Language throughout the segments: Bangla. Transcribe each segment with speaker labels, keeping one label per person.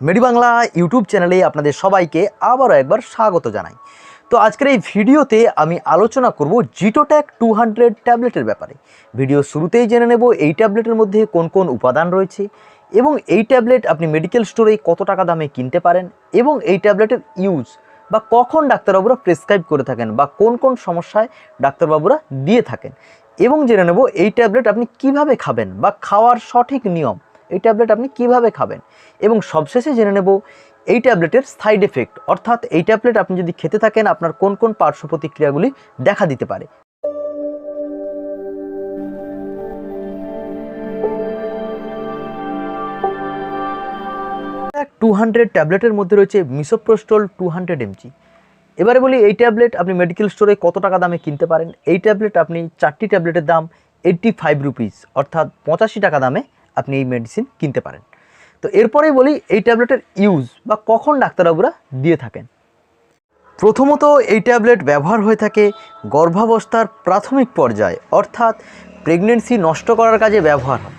Speaker 1: মেডি বাংলা ইউটিউব চ্যানেলে আপনাদের সবাইকে আবারও একবার স্বাগত জানাই। তো আজকের এই ভিডিওতে আমি আলোচনা করব জিটোট্যাক টু হান্ড্রেড ট্যাবলেটের ব্যাপারে। ভিডিও শুরুতেই জেনে নেব এই ট্যাবলেটের মধ্যে কোন কোন উপাদান রয়েছে এবং এই ট্যাবলেট আপনি মেডিকেল স্টোরে কত টাকা দামে কিনতে পারেন এবং এই ট্যাবলেটের ইউজ বা কখন ডাক্তারবাবুরা প্রেসক্রাইব করে থাকেন বা কোন কোন সমস্যায় ডাক্তারবাবুরা দিয়ে থাকেন। এবং জেনে নেব এই ট্যাবলেট আপনি কীভাবে খাবেন বা খাওয়ার সঠিক নিয়ম এই ট্যাবলেট আপনি কীভাবে খাবেন? এবং সবশেষে জেনে নেব এই ট্যাবলেটের সাইড এফেক্ট, অর্থাৎ এই ট্যাবলেট আপনি যদি খেতে থাকেন, আপনার কোন কোন পার্শ্ব প্রতিক্রিয়াগুলি দেখা দিতে পারে। টু হান্ড্রেড ট্যাবলেটের মধ্যে রয়েছে মিসোপ্রোস্টল টু হান্ড্রেড এমজি এবারে বলি, এই ট্যাবলেট আপনি মেডিকেল স্টোরে কত টাকা দামে কিনতে পারেন? এই ট্যাবলেট আপনি চারটি ট্যাবলেটের দাম এইট্টি ফাইভ রুপিস অর্থাৎ পঁচাশি টাকা দামে আপনি এই মেডিসিন কিনতে পারেন। তো এরপরেই বলি, এই ট্যাবলেটের ইউজ বা কখন ডাক্তারবাবুরা দিয়ে থাকেন। প্রথমত এই ট্যাবলেট ব্যবহার হয়ে থাকে গর্ভাবস্থার প্রাথমিক পর্যায়ে, অর্থাৎ প্রেগনেন্সি নষ্ট করার কাজে ব্যবহার হয়।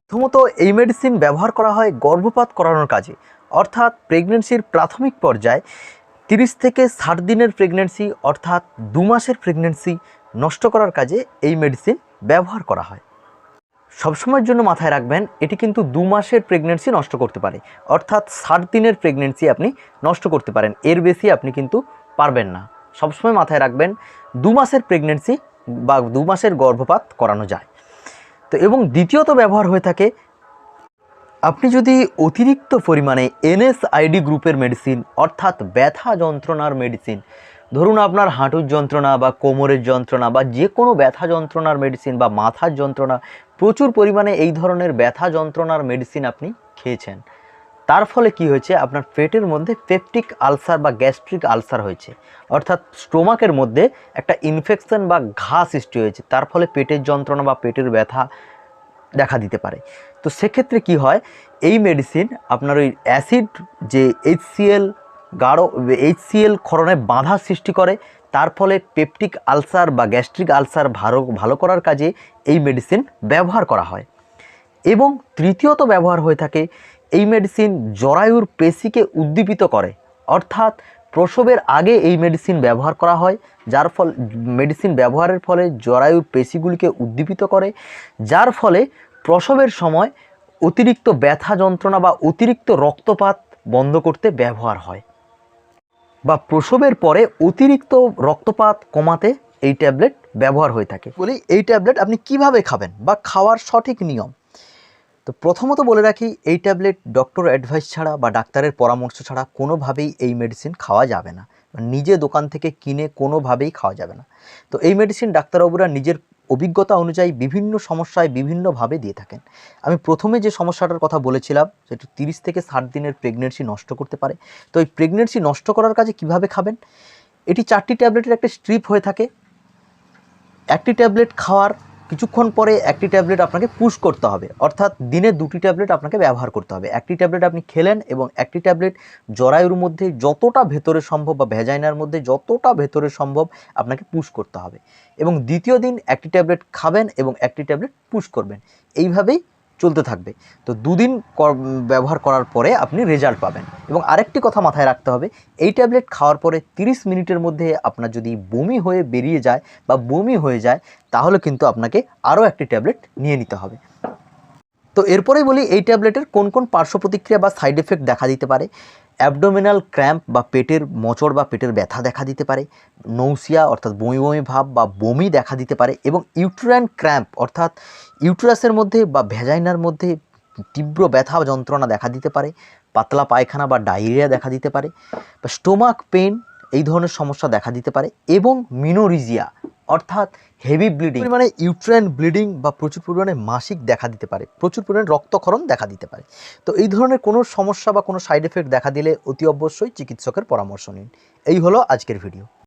Speaker 1: প্রথমত এই মেডিসিন ব্যবহার করা হয় গর্ভপাত করানোর কাজে, অর্থাৎ প্রেগনেন্সির প্রাথমিক পর্যায়ে তিরিশ থেকে ষাট দিনের প্রেগনেন্সি অর্থাৎ দু মাসের প্রেগনেন্সি নষ্ট করার কাজে এই মেডিসিন ব্যবহার করা হয়। সবসময়ের জন্য মাথায় রাখবেন, এটি কিন্তু দু মাসের প্রেগনেন্সি নষ্ট করতে পারে। অর্থাৎ ষাট দিনের প্রেগনেন্সি আপনি নষ্ট করতে পারেন। এর বেশি আপনি কিন্তু পারবেন না। সবসময় মাথায় রাখবেন, দু মাসের প্রেগনেন্সি বা দু মাসের গর্ভপাত করানো যায়। তো এবং দ্বিতীয়ত ব্যবহার হয়ে থাকে, আপনি যদি অতিরিক্ত পরিমাণে এনএসআইডি গ্রুপের মেডিসিন অর্থাৎ ব্যথা যন্ত্রণার মেডিসিন ধরুন আপনার হাঁটুর যন্ত্রণা বা কোমরের যন্ত্রণা বা যে কোনো ব্যথা যন্ত্রণার মেডিসিন বা মাথার যন্ত্রণা প্রচুর পরিমাণে এই ধরনের ব্যথা যন্ত্রণার মেডিসিন আপনি খেয়েছেন। তার ফলে কি হয়েছে? আপনার পেটের মধ্যে পেপটিক আলসার বা গ্যাস্ট্রিক আলসার হয়েছে। অর্থাৎ স্টোমাকের মধ্যে একটা ইনফেকশন বা ঘা সৃষ্টি হয়েছে। তার ফলে পেটের যন্ত্রণা বা পেটের ব্যথা দেখা দিতে পারে। তো সেক্ষেত্রে কি হয়? এই মেডিসিন আপনার ওই অ্যাসিড যে এইচসিএল গাঢ় এইচসিএল ক্ষরণে বাধা সৃষ্টি করে। তার ফলে পেপটিক আলসার বা গ্যাস্ট্রিক আলসার ভালো ভালো করার কাজে এই মেডিসিন ব্যবহার করা হয়। এবং তৃতীয়ত ব্যবহার হয়ে থাকে, এই মেডিসিন জরায়ুর পেশিকে উদ্দীপিত করে। অর্থাৎ প্রসবের আগে এই মেডিসিন ব্যবহার করা হয়, যার ফল মেডিসিন ব্যবহারের ফলে জরায়ুর পেশিগুলিকে উদ্দীপিত করে, যার ফলে প্রসবের সময় অতিরিক্ত ব্যথা যন্ত্রণা বা অতিরিক্ত রক্তপাত বন্ধ করতে ব্যবহার হয়। বা প্রসবের পরে অতিরিক্ত রক্তপাত কমাতে এই ট্যাবলেট ব্যবহার হয়ে থাকে। বলি, এই ট্যাবলেট আপনি কীভাবে খাবেন বা খাওয়ার সঠিক নিয়ম? তো প্রথমত বলে রাখি, এই ট্যাবলেট ডক্টর অ্যাডভাইস ছাড়া বা ডাক্তারের পরামর্শ ছাড়া কোনোভাবেই এই মেডিসিন খাওয়া যাবে না। নিজে দোকান থেকে কিনে কোনোভাবেই খাওয়া যাবে না। তো এই মেডিসিন ডাক্তারবাবুরা নিজের অভিজ্ঞতা অনুযায়ী বিভিন্ন সমস্যায় বিভিন্নভাবে দিয়ে থাকেন। আমি প্রথমে যে সমস্যাটার কথা বলেছিলাম, সেটি তিরিশ থেকে ষাট দিনের প্রেগনেন্সি নষ্ট করতে পারে। তো এই প্রেগনেন্সি নষ্ট করার কাজে কীভাবে খাবেন? এটি চারটি ট্যাবলেটের একটা স্ট্রিপ হয়ে থাকে। একটি ট্যাবলেট খাওয়ার কিছুক্ষণ পরে একটি ট্যাবলেট আপনাকে পুশ করতে হবে। অর্থাৎ দিনে দুটি ট্যাবলেট আপনাকে ব্যবহার করতে হবে। একটি ট্যাবলেট আপনি খেলেন এবং একটি ট্যাবলেট জরায়ুর মধ্যে যতটা ভেতরে সম্ভব বা ভেজাইনার মধ্যে যতটা ভেতরে সম্ভব আপনাকে পুশ করতে হবে। এবং দ্বিতীয় দিন একটি ট্যাবলেট খাবেন এবং একটি ট্যাবলেট পুশ করবেন। এইভাবেই চলতে থাকবে। তো দুদিন ব্যবহার করার পরে আপনি রেজাল্ট পাবেন। এবং আরেকটি কথা মাথায় রাখতে হবে, এই ট্যাবলেট খাওয়ার পরে 30 মিনিটের মধ্যে আপনার যদি বমি হয়ে বেরিয়ে যায় বা বমি হয়ে যায়, তাহলে কিন্তু আপনাকে আরও একটি ট্যাবলেট নিয়ে নিতে হবে। তো এরপরেই বলি, এই ট্যাবলেটের কোন কোন পার্শ্ব প্রতিক্রিয়া বা সাইড এফেক্ট দেখা দিতে পারে? অ্যাবডোমিনাল ক্র্যাম্প বা পেটের মোচড় বা পেটের ব্যথা দেখা দিতে পারে, নৌসিয়া অর্থাৎ বমি বমি ভাব বা বমি দেখা দিতে পারে এবং ইউট্রাইন ক্র্যাম্প অর্থাৎ ইউট্রাসের মধ্যে বা ভেজাইনার মধ্যে তীব্র ব্যথা যন্ত্রণা দেখা দিতে পারে, পাতলা পায়খানা বা ডায়রিয়া দেখা দিতে পারে, বা স্টোমাক পেন এই ধরনের সমস্যা দেখা দিতে পারে এবং মিনোরিজিয়া অর্থাৎ হেভি ব্লিডিং মানে ইউট্রেন ব্লিডিং বা প্রচুর পরিমাণে মাসিক দেখা দিতে পারে, প্রচুর পরিমাণে রক্তক্ষরণ দেখা দিতে পারে। তো এই ধরনের কোনো সমস্যা বা কোনো সাইড এফেক্ট দেখা দিলে অতি অবশ্যই চিকিৎসকের পরামর্শ নিন। এই হলো আজকের ভিডিও